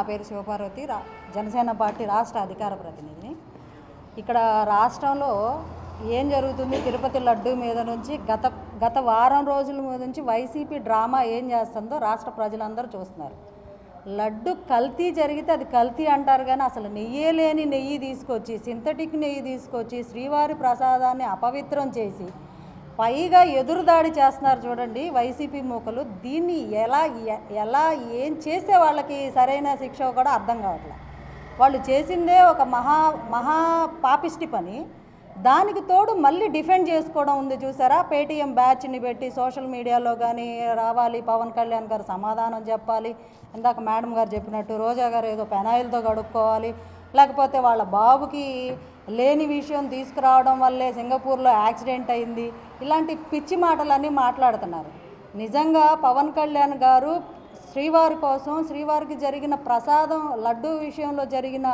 నా పేరు శివపార్వతి రా జనసేన పార్టీ రాష్ట్ర అధికార ప్రతినిధిని. ఇక్కడ రాష్ట్రంలో ఏం జరుగుతుంది? తిరుపతి లడ్డు మీద నుంచి గత గత వారం రోజుల మీద నుంచి వైసీపీ డ్రామా ఏం చేస్తుందో రాష్ట్ర ప్రజలందరూ చూస్తున్నారు. లడ్డు కల్తీ జరిగితే అది కల్తీ అంటారు కానీ అసలు నెయ్యే లేని నెయ్యి తీసుకొచ్చి సింథటిక్ నెయ్యి తీసుకొచ్చి శ్రీవారి ప్రసాదాన్ని అపవిత్రం చేసి పైగా ఎదురుదాడి చేస్తున్నారు చూడండి వైసీపీ మూకలు. దీన్ని ఎలా ఎలా ఏం చేసే వాళ్ళకి సరైన శిక్ష కూడా అర్థం కావట్లేదు వాళ్ళు చేసిందే ఒక మహా మహా పాపిష్టి పని. దానికి తోడు మళ్ళీ డిఫెండ్ చేసుకోవడం ఉంది చూసారా? పేటీఎం బ్యాచ్ని పెట్టి సోషల్ మీడియాలో కానీ రావాలి పవన్ కళ్యాణ్ గారు సమాధానం చెప్పాలి ఇందాక మేడం గారు చెప్పినట్టు రోజా గారు ఏదో పెనాయిల్తో గడుక్కోవాలి లేకపోతే వాళ్ళ బాబుకి లేని విషయం తీసుకురావడం వల్లే సింగపూర్లో యాక్సిడెంట్ అయింది. ఇలాంటి పిచ్చి మాటలన్నీ మాట్లాడుతున్నారు. నిజంగా పవన్ కళ్యాణ్ గారు శ్రీవారి కోసం శ్రీవారికి జరిగిన ప్రసాదం లడ్డు విషయంలో జరిగిన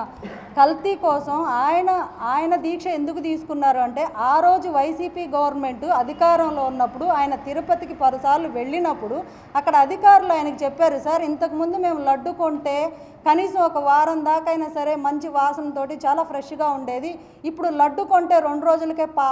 కల్తీ కోసం ఆయన ఆయన దీక్ష ఎందుకు తీసుకున్నారు అంటే ఆ రోజు వైసీపీ గవర్నమెంట్ అధికారంలో ఉన్నప్పుడు ఆయన తిరుపతికి పలుసార్లు వెళ్ళినప్పుడు అక్కడ అధికారులు ఆయనకి చెప్పారు సార్ ఇంతకుముందు మేము లడ్డు కొంటే కనీసం ఒక వారం దాకా అయినా సరే మంచి వాసనతోటి చాలా ఫ్రెష్గా ఉండేది. ఇప్పుడు లడ్డు కొంటే రెండు రోజులకే పా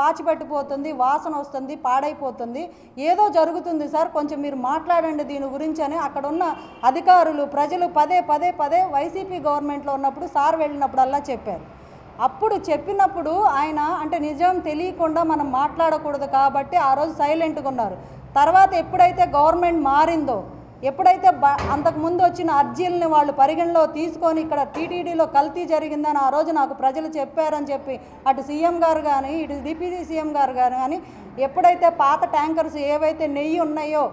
పాచిపెట్టిపోతుంది వాసన వస్తుంది పాడైపోతుంది. ఏదో జరుగుతుంది సార్ కొంచెం మీరు మాట్లాడండి దీని గురించి అని అక్కడ ఉన్న అధికారులు ప్రజలు పదే పదే పదే వైసీపీ గవర్నమెంట్లో ఉన్నప్పుడు సార్ వెళ్ళినప్పుడల్లా చెప్పారు. అప్పుడు చెప్పినప్పుడు ఆయన అంటే నిజం తెలియకుండా మనం మాట్లాడకూడదు కాబట్టి ఆ రోజు సైలెంట్గా ఉన్నారు. తర్వాత ఎప్పుడైతే గవర్నమెంట్ మారిందో ఎప్పుడైతే బ అంతకుముందు వచ్చిన అర్జీలని వాళ్ళు పరిగణలో తీసుకొని ఇక్కడ టీటీడీలో కల్తీ జరిగిందని ఆ రోజు నాకు ప్రజలు చెప్పారని చెప్పి అటు సీఎం గారు కానీ ఇటు డిప్యూటీ సీఎం గారు కానీ ఎప్పుడైతే పాత ట్యాంకర్స్ ఏవైతే నెయ్యి ఉన్నాయో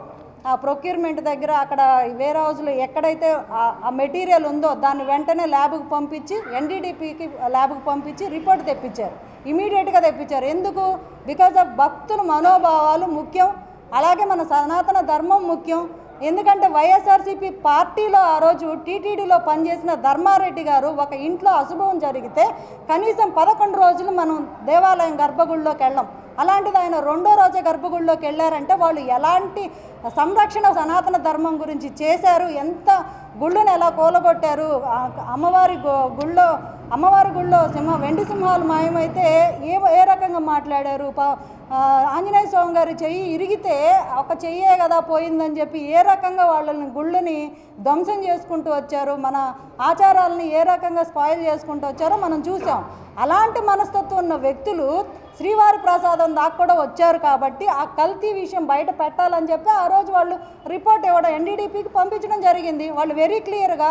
ప్రొక్యూర్మెంట్ దగ్గర అక్కడ వేరే హౌస్లో ఎక్కడైతే ఆ- ఆ మెటీరియల్ ఉందో దాన్ని వెంటనే ల్యాబ్కి పంపించి ఎన్డీడీపీకి ల్యాబ్కి పంపించి రిపోర్ట్ తెప్పించారు. ఇమీడియట్గా తెప్పించారు. ఎందుకు? బికాజ్ ఆఫ్ భక్తుల మనోభావాలు ముఖ్యం. అలాగే మన సనాతన ధర్మం ముఖ్యం. ఎందుకంటే వైఎస్ఆర్సీపీ పార్టీలో ఆ రోజు టీటీడీలో పనిచేసిన ధర్మారెడ్డి గారు ఒక ఇంట్లో అశుభం జరిగితే కనీసం పదకొండు రోజులు మనం దేవాలయం గర్భగుడిలోకి వెళ్ళాం. అలాంటిది ఆయన రెండో రోజే గర్భగుడిలోకి వెళ్ళారంటే వాళ్ళు ఎలాంటి సంరక్షణ సనాతన ధర్మం గురించి చేశారు. ఎంత గుళ్ళను ఎలా కూలగొట్టారు? అమ్మవారి గుళ్ళో అమ్మవారి గుళ్ళో సింహ వెండి సింహాలు మాయమైతే ఏ ఏ రకంగా మాట్లాడారు? ఆంజనేయ స్వామి గారి చెయ్యి ఇరిగితే ఒక చెయ్యే కదా పోయిందని చెప్పి ఏ రకంగా వాళ్ళని గుళ్ళని ధ్వంసం చేసుకుంటూ వచ్చారు? మన ఆచారాలని ఏ రకంగా స్పాయిల్ చేసుకుంటూ వచ్చారో మనం చూసాం. అలాంటి మనస్తత్వం ఉన్న వ్యక్తులు శ్రీవారి ప్రసాదం దాకా కూడా వచ్చారు కాబట్టి ఆ కల్తీ విషయం బయట పెట్టాలని చెప్పి ఆ రోజు వాళ్ళు రిపోర్ట్ ఇవ్వడం ఎన్డీడీపీకి పంపించడం జరిగింది. వాళ్ళు వెరీ క్లియర్గా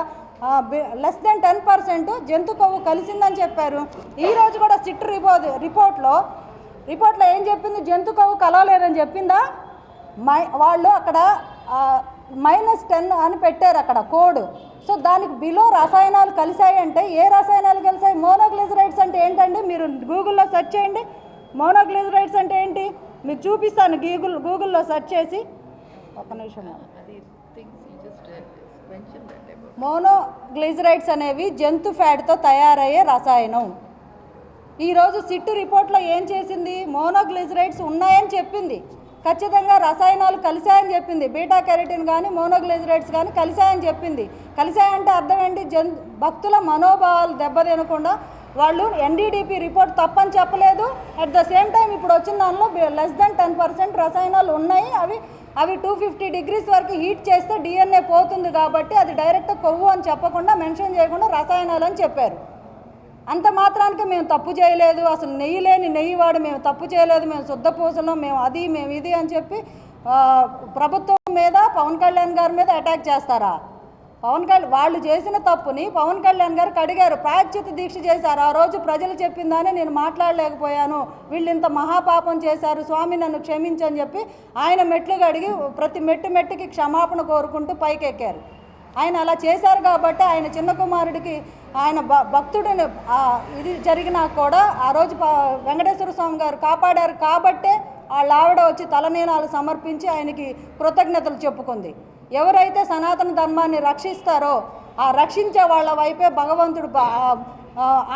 లెస్ దెన్ టెన్ పర్సెంట్ జంతు కొవ్వు కలిసిందని చెప్పారు. ఈ రోజు కూడా సిట్ రిపోర్ట్ రిపోర్ట్లో రిపోర్ట్లో ఏం చెప్పింది? జంతు కొవ్వు కలవలేదని చెప్పిందా? మై వాళ్ళు అక్కడ మైనస్ టెన్ అని పెట్టారు అక్కడ కోడ్ సో దానికి బిలో రసాయనాలు కలిశాయి అంటే ఏ రసాయనాలు కలిసాయి మోనోగ్లిజరైడ్స్ అంటే ఏంటండి? మీరు గూగుల్లో సెర్చ్ చేయండి. మోనోగ్లిజరైడ్స్ అంటే ఏంటి? మీకు చూపిస్తాను గూగుల్ గూగుల్లో సెర్చ్ చేసి. ఒక నిమిషం. మోనోగ్లిజరైడ్స్ అనేవి జంతు ఫ్యాట్తో తయారయ్యే రసాయనం. ఈరోజు సిట్టు రిపోర్ట్లో ఏం చేసింది? మోనోగ్లిజరైడ్స్ ఉన్నాయని చెప్పింది. ఖచ్చితంగా రసాయనాలు కలిశాయని చెప్పింది. బీటా కెరటిన్ కానీ మోనోగ్లిజరైడ్స్ కానీ కలిశాయని చెప్పింది. కలిశాయంటే అర్థం ఏంటి? జన్ భక్తుల మనోభావాలు దెబ్బతినకుండా వాళ్ళు ఎన్డీడీపీ రిపోర్ట్ తప్పని చెప్పలేదు. అట్ ద సేమ్ టైం ఇప్పుడు వచ్చిన దానిలో లెస్ దెన్ టెన్ పర్సెంట్ రసాయనాలు ఉన్నాయి. అవి అవి టూ ఫిఫ్టీ డిగ్రీస్ వరకు హీట్ చేస్తే డిఎన్ఏ పోతుంది కాబట్టి అది డైరెక్ట్ కొవ్వు అని చెప్పకుండా మెన్షన్ చేయకుండా రసాయనాలు అని చెప్పారు. అంత మాత్రానికి మేము తప్పు చేయలేదు. అసలు నెయ్యి లేని నెయ్యి వాడు మేము తప్పు చేయలేదు. మేము శుద్ధ పూసలం మేము అది మేము ఇది అని చెప్పి ప్రభుత్వం మీద పవన్ కళ్యాణ్ గారి మీద అటాక్ చేస్తారా? పవన్ కళ్యాణ్ వాళ్ళు చేసిన తప్పుని పవన్ కళ్యాణ్ గారికి అడిగారు ప్రాయశ్చిత దీక్ష చేశారు. ఆ రోజు ప్రజలు చెప్పిందానే నేను మాట్లాడలేకపోయాను. వీళ్ళు ఇంత మహాపాపం చేశారు. స్వామి నన్ను క్షమించని చెప్పి ఆయన మెట్లుగా అడిగి ప్రతి మెట్టు మెట్టుకి క్షమాపణ కోరుకుంటూ పైకెక్కారు. ఆయన అలా చేశారు కాబట్టి ఆయన చిన్న కుమారుడికి ఆయన భ భక్తుడిని ఇది జరిగినా కూడా ఆ రోజు ప- వెంకటేశ్వర స్వామి గారు కాపాడారు కాబట్టే వాళ్ళ ఆవిడ వచ్చి తలనీనాలు సమర్పించి ఆయనకి కృతజ్ఞతలు చెప్పుకుంది. ఎవరైతే సనాతన ధర్మాన్ని రక్షిస్తారో ఆ రక్షించే వాళ్ళ వైపే భగవంతుడు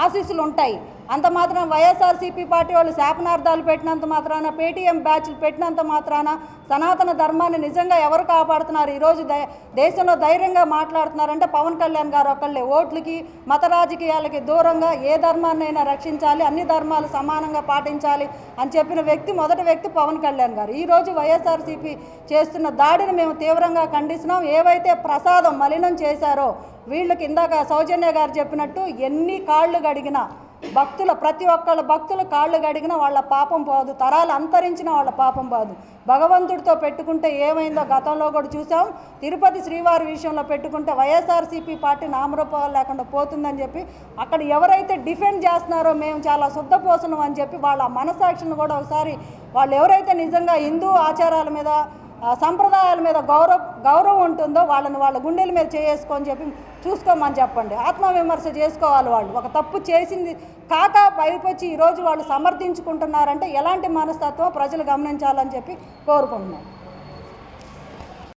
ఆశీస్సులు ఉంటాయి. అంత మాత్రం వైఎస్ఆర్సీపీ పార్టీ వాళ్ళు శాపనార్థాలు పెట్టినంత మాత్రాన పేటీఎం బ్యాచ్లు పెట్టినంత మాత్రాన సనాతన ధర్మాన్ని నిజంగా ఎవరు కాపాడుతున్నారు? ఈరోజు దేశంలో ధైర్యంగా మాట్లాడుతున్నారంటే పవన్ కళ్యాణ్ గారు ఒకళ్ళే. ఓట్లకి మత రాజకీయాలకి దూరంగా ఏ ధర్మాన్నైనా రక్షించాలి అన్ని ధర్మాలు సమానంగా పాటించాలి అని చెప్పిన వ్యక్తి మొదటి వ్యక్తి పవన్ కళ్యాణ్ గారు. ఈరోజు వైఎస్ఆర్సీపీ చేస్తున్న దాడిని మేము తీవ్రంగా ఖండిస్తున్నాం. ఏవైతే ప్రసాదం మలినం చేశారో వీళ్ళకి ఇందాక సౌజన్య గారు చెప్పినట్టు ఎన్ని కాళ్ళు గడిగినా భక్తుల ప్రతి ఒక్కళ్ళ భక్తుల కాళ్ళు గడిగిన వాళ్ళ పాపం పోదు. తరాలు అంతరించిన వాళ్ళ పాపం పోదు. భగవంతుడితో పెట్టుకుంటే ఏమైందో గతంలో కూడా చూసాం. తిరుపతి శ్రీవారి విషయంలో పెట్టుకుంటే వైఎస్ఆర్సీపీ పార్టీ నామరూపాలు లేకుండా పోతుందని చెప్పి అక్కడ ఎవరైతే డిఫెండ్ చేస్తున్నారో మేము చాలా శుద్ధపోసనం అని చెప్పి వాళ్ళ మనసాక్షిని కూడా ఒకసారి వాళ్ళు ఎవరైతే నిజంగా హిందూ ఆచారాల మీద సంప్రదాయాల మీద గౌరవ గౌరవం ఉంటుందో వాళ్ళని వాళ్ళ గుండెల మీద చేసుకొని చెప్పి చూసుకోమని చెప్పండి. ఆత్మవిమర్శ చేసుకోవాలి వాళ్ళు. ఒక తప్పు చేసింది కాక పైపొచ్చి ఈరోజు వాళ్ళు సమర్థించుకుంటున్నారంటే ఎలాంటి మనస్తత్వం ప్రజలు గమనించాలని చెప్పి కోరుకుంటున్నాం.